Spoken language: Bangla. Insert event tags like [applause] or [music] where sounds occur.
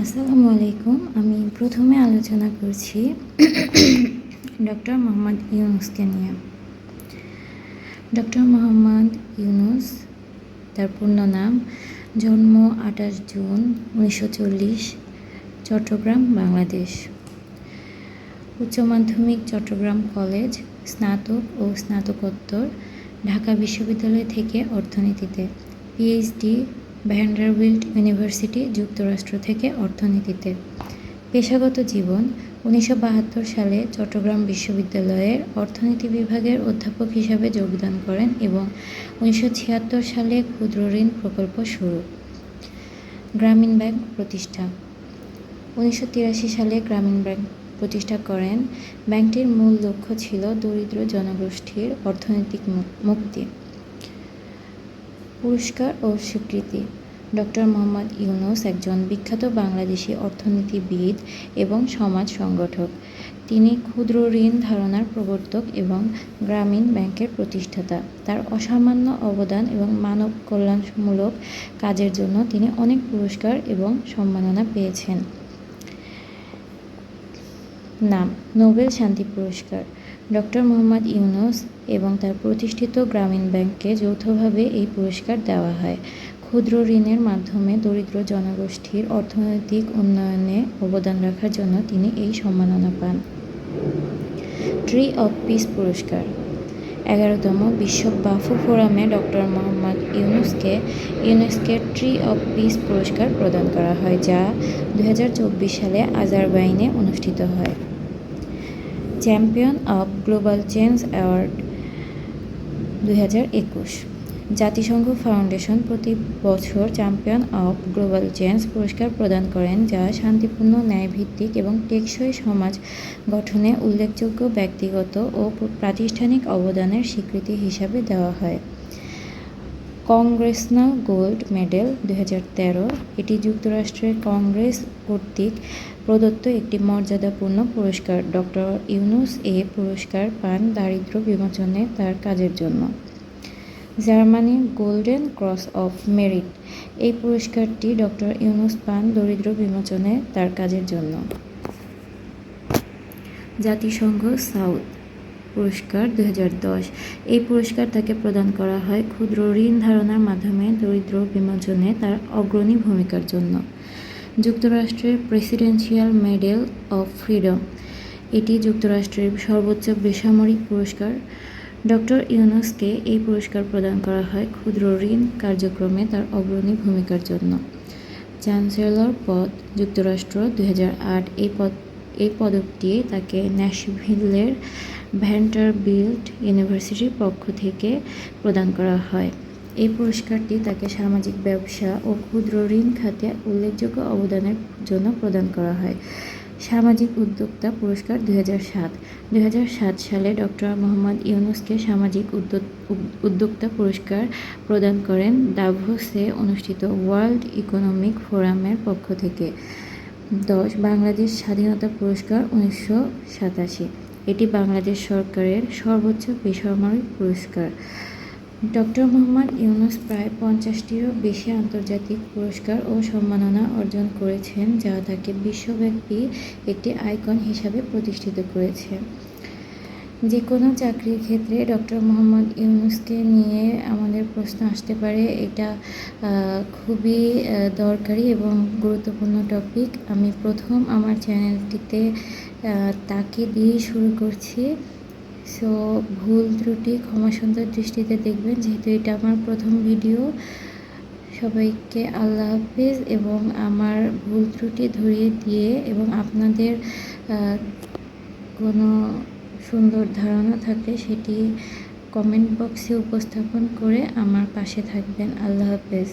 আসসালামু আলাইকুম। আমি প্রথমে আলোচনা করছি [coughs] ডক্টর মোহাম্মদ ইউনুসকে নিয়ে। ডক্টর মোহাম্মদ ইউনুস, তার পূর্ণ নাম, জন্ম আঠাশ জুন উনিশশো চল্লিশ, চট্টগ্রাম, বাংলাদেশ। উচ্চ মাধ্যমিক চট্টগ্রাম কলেজ স্নাতক ও স্নাতকোত্তর ঢাকা বিশ্ববিদ্যালয় থেকে অর্থনীতিতে, পিএইচডি ভ্যান্ডারবিল্ট ইউনিভার্সিটি যুক্তরাষ্ট্র থেকে অর্থনীতিতে। পেশাগত জীবন, উনিশশো বাহাত্তর সালে চট্টগ্রাম বিশ্ববিদ্যালয়ের অর্থনীতি বিভাগের অধ্যাপক হিসাবে যোগদান করেন এবং উনিশশো ছিয়াত্তর সালে ক্ষুদ্র ঋণ প্রকল্প শুরু। গ্রামীণ ব্যাংক প্রতিষ্ঠা। উনিশশো তিরাশি সালে গ্রামীণ ব্যাংক প্রতিষ্ঠা করেন। ব্যাংকটির মূল লক্ষ্য ছিল দরিদ্র জনগোষ্ঠীর অর্থনৈতিক মুক্তি। পুরস্কার ও স্বীকৃতি। ডক্টর মোহাম্মদ ইউনুস একজন বিখ্যাত বাংলাদেশি অর্থনীতিবিদ এবং সমাজ সংগঠক। তিনি ক্ষুদ্র ঋণ ধারণার প্রবর্তক এবং গ্রামীণ ব্যাংকের প্রতিষ্ঠাতা। তার অসামান্য অবদান এবং মানব কল্যাণমূলক কাজের জন্য তিনি অনেক পুরস্কার এবং সম্মাননা পেয়েছেন। নাম, নোবেল শান্তি পুরস্কার। ডক্টর মোহাম্মদ ইউনুস এবং তার প্রতিষ্ঠিত গ্রামীণ ব্যাংককে যৌথভাবে এই পুরস্কার দেওয়া হয়। ক্ষুদ্র ঋণের মাধ্যমে দরিদ্র জনগোষ্ঠীর অর্থনৈতিক উন্নয়নে অবদান রাখার জন্য তিনি এই সম্মাননা পান। ট্রি অফ পিস পুরস্কার। এগারোতম বিশ্ব বাফু ফোরামে ডক্টর মোহাম্মদ ইউনুসকে ইউনেস্কের ট্রি অফ পিস পুরস্কার প্রদান করা হয়, যা দুহাজার চব্বিশ সালে আজারবাইনে অনুষ্ঠিত হয়। Champion of global change award দু হাজার একুশ। জাতিসংঘ ফাউন্ডেশন প্রতি বছর চ্যাম্পিয়ন অব গ্লোবাল চেঞ্জ পুরস্কার প্রদান করেন, যা শান্তিপূর্ণ, ন্যায়ভিত্তিক এবং টেকসই সমাজ গঠনে উল্লেখযোগ্য ব্যক্তিগত ও প্রাতিষ্ঠানিক অবদানের স্বীকৃতি হিসাবে দেওয়া হয়। কংগ্রেসনাল গোল্ড মেডেল দু হাজার তেরো। এটি যুক্তরাষ্ট্রের কংগ্রেস কর্তৃক প্রদত্ত একটি মর্যাদাপূর্ণ পুরস্কার। ডক্টর ইউনুস এ পুরস্কার পান দারিদ্র্য বিমোচনে তার কাজের জন্য। Germany golden cross of merit. এই পুরস্কারটি ডক্টর ইউনুস পান দরিদ্র বিমোচনে তার কাজের জন্য। জাতিসংঘ সাউথ। পুরস্কার দু হাজার দশ। এই পুরস্কার তাকে প্রদান করা হয় ক্ষুদ্র ঋণ ধারণার মাধ্যমে দরিদ্র বিমোচনে তার অগ্রণী ভূমিকার জন্য। যুক্তরাষ্ট্রের প্রেসিডেন্সিয়াল মেডেল অফ ফ্রিডম। এটি যুক্তরাষ্ট্রের সর্বোচ্চ বেসামরিক পুরস্কার। ডক্টর ইউনুসকে এই পুরস্কার প্রদান করা হয় ক্ষুদ্র ঋণ কার্যক্রমে তার অগ্রণী ভূমিকার জন্য। চ্যান্সেলর পদ যুক্তরাষ্ট্র দু হাজার আট। এই পদ এই পদকটি তাকে ন্যাশভিলের ভ্যান্টারবিল্ট ইউনিভার্সিটির পক্ষ থেকে প্রদান করা হয়। এই পুরস্কারটি তাকে সামাজিক ব্যবসা ও ক্ষুদ্র ঋণ খাতে উল্লেখযোগ্য অবদানের জন্য প্রদান করা হয়। সামাজিক উদ্যোক্তা পুরস্কার দুই সাত। সাত সালে ডক্টর মোহাম্মদ ইউনুসকে সামাজিক উদ্যোক্তা পুরস্কার প্রদান করেন দাভোসে অনুষ্ঠিত ওয়ার্ল্ড ইকোনমিক ফোরামের পক্ষ থেকে। দশ, বাংলাদেশ স্বাধীনতা পুরস্কার উনিশশো সাতাশি। এটি বাংলাদেশ সরকারের সর্বোচ্চ বেসরকারি পুরস্কার। ডক্টর মোহাম্মদ ইউনুস প্রায় পঞ্চাশটিরও বেশি আন্তর্জাতিক পুরস্কার ও সম্মাননা অর্জন করেছেন, যা তাকে বিশ্বব্যাপী একটি আইকন হিসাবে প্রতিষ্ঠিত করেছে। যে কোনো চাকরির ক্ষেত্রে ডক্টর মোহাম্মদ ইউনুসকে নিয়ে আমাদের প্রশ্ন আসতে পারে। এটা খুবই দরকারি এবং গুরুত্বপূর্ণ টপিক আমি প্রথম আমার চ্যানেলটিতে তাকে দিয়েই শুরু করছি। সো ভুল ত্রুটি ক্ষমা সুন্দর দৃষ্টিতে দেখবেন, যেহেতু এটা আমার প্রথম ভিডিও সবাইকে আল্লাহ হাফিজ এবং আমার ভুল ত্রুটি ধরিয়ে দিয়ে এবং আপনাদের কোনো সুন্দর ধারণা থাকলে সেটি কমেন্ট বক্সে উপস্থাপন করে আমার পাশে থাকবেন। আল্লাহ হাফেজ।